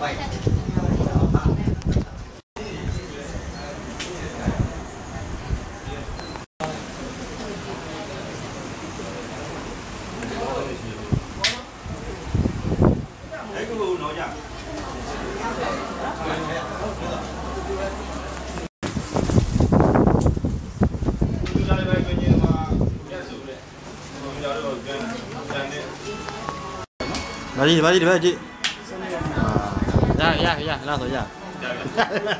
来，来，来，来，来。ya, ya, ya, Lado, ya. ya, ya.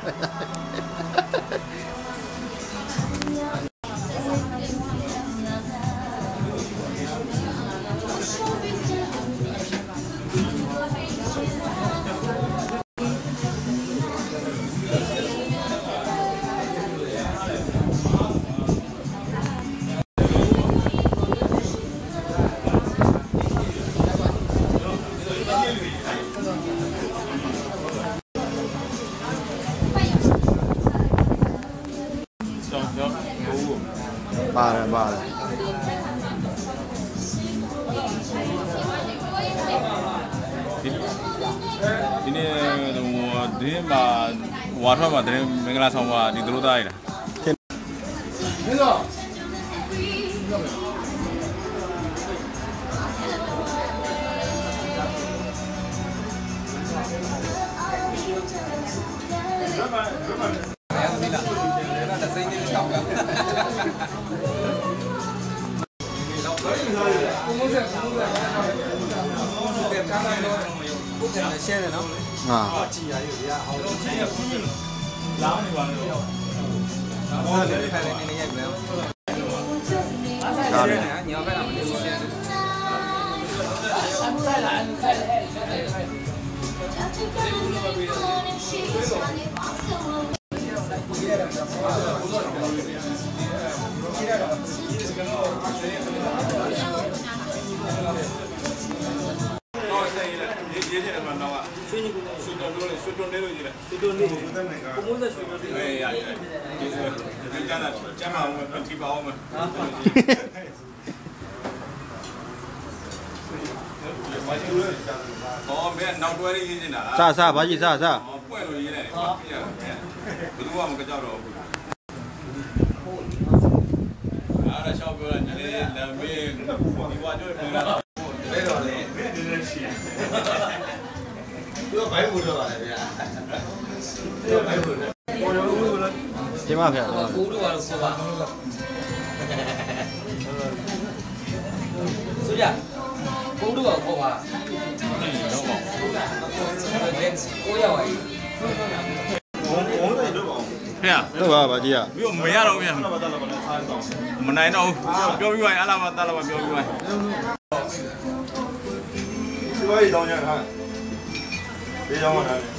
ပါတယ်ပါတယ်ဒီဒီနေ့ဟိုဒီမှာဝါထွက်မှာတရင်မင်္ဂလာဆောင်မှာဒီတို့သားရတာ 不现在能啊。然你玩了没有？然后你玩？ တယ်မှာတော့ဆွေးနွေးဆွေးနွေးလို့ဆွေးနွေးလို့ရေးတယ်ဆွေးနွေးလို့ကိုမိုးသက်ဆွေးနွေးလို့ရရတယ်ဒီဆိုဒီကနေ့ကျမ်းမှာဝင်ပြပါအောင်မယ်ဟောမင်းနောက်တွဲရေးနေတာလားစစဘာကြီးစစဟောပွင့်လို့ရေးတယ်ဟုတ်ပြီဘယ်သူမှမကြောက်တော့ဘူးအားရချောက်ပြောတယ်ဒီလေလမ်းမေးဒီဝါကြောပြန်လာလဲတော့လေမင်းဒီနေ့ရှိသူကဘိုင်းဘူးတော့ပါ လေဗျာသူကဘိုင်းဘူးတော့ဒီမှာဖေကိုတို့ကတော့ဆိုပါဆိုကြကိုတို့ကခေါ်ပါတော့ပါကိုရောက်ပါပြီဘုံဘုံတွေတော့ပါအောင်ဖေရဟုတ်ပါဘာကြီးอ่ะပြီးတော့မရတော့ဘူးဘာသာလာပါလဲအားတော့မနိုင်တော့ပြောပြီးပါရင်အလားမတလားမပြောပြီးပါဒီဝိုင်းတောင်းရတာဒီကြောင်းတာလေအာတော့မို့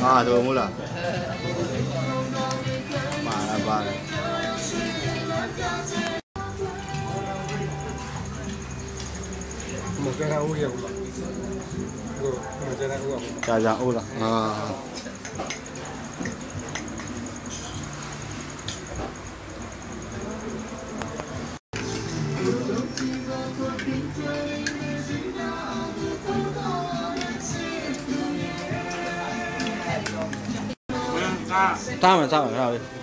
아, 저거 몰라. 말아, 말아. một cái ra u nhiều, một cái ra u. Chả chả u là. À. 三文三文啦，你。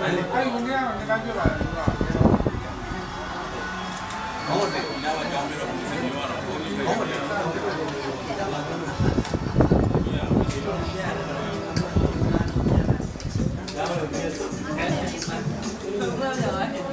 Hãy subscribe cho kênh Ghiền